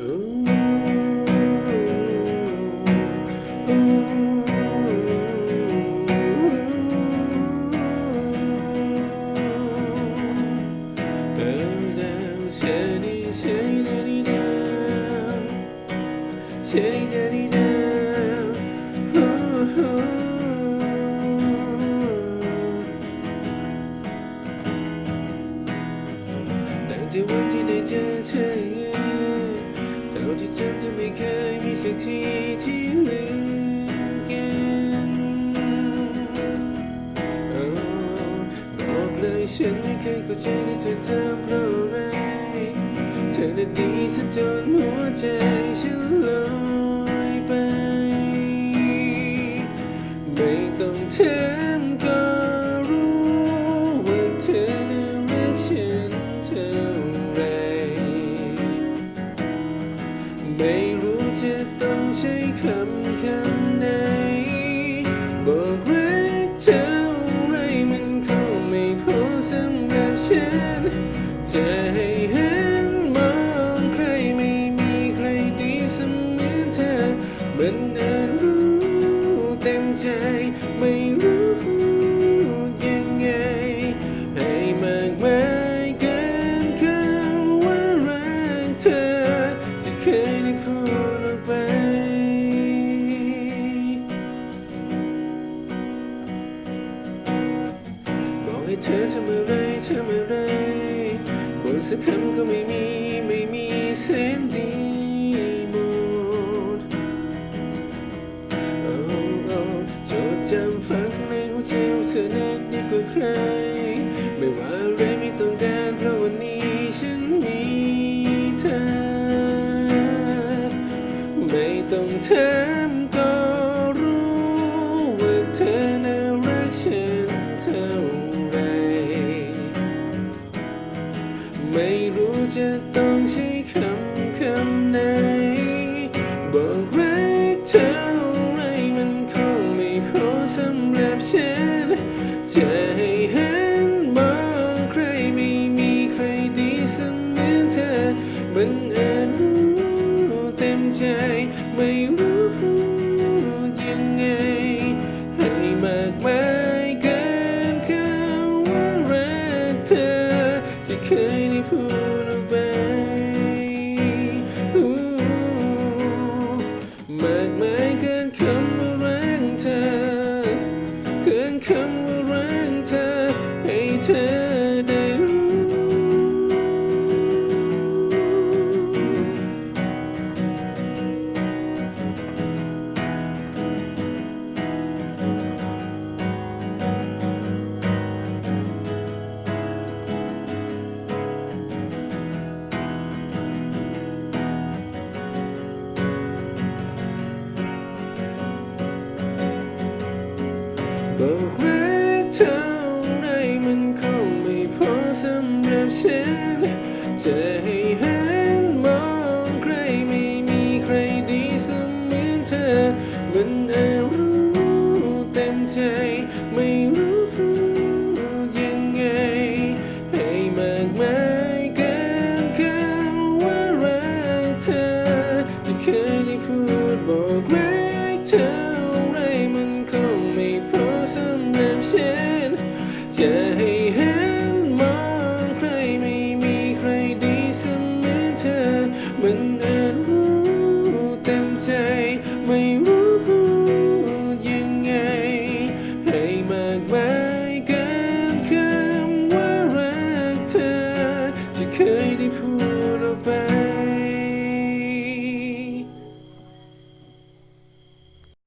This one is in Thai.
ตั้ จนจะไม่เคยมีสักทีที่ลืมกันโอ้บอกเลยฉันไม่เคยเข้าใจที่เธอทำเพราะอะไร เธอนั้นดีซะจนหัวใจ จะให้เหันมองใครไม่มีใครดีเสมือนเธอเหมันอาจรู้เต็มใจไม่รู้ยังไง ให้มากมายเกินคำว่ารักเธอจะเคยได้พูดออกไป บอกให้เธอทำอะไรทำอะไร สักคำก็ไม่มี ไม่มีเส้นดีหมดโอ้โอ้จดจำฝังในหัวใจว่าเธอนั้นดีกว่าใคร ไม่ว่าอะไรไม่ต้องการเพราะวันนี้ฉันมีเธอ ไม่ต้องถาม จะต้องใช้คำคำไหน บอกรักเท่าไรมันคงไม่พอสำหรับฉันจะให้เหันมองใครไม่มีใครดีเสมือนเธอมันอาจรู้เต็มใจไม่รู้พูดยังไง ให้มากมายเกินคำว่ารักเธอที่เคยได้พูด เบอกรักเท่าไรมันคงไม่พอสำหรับฉัน จะให้หันมองใครไม่มีใครดีเสมือนเธอ มันอารู้เต็มใจไม่รู้ยังไง ให้มากมายกินคำว่ารักเธอ จะเคยได้พูดบอกรักเธอ จะเคยได้พูด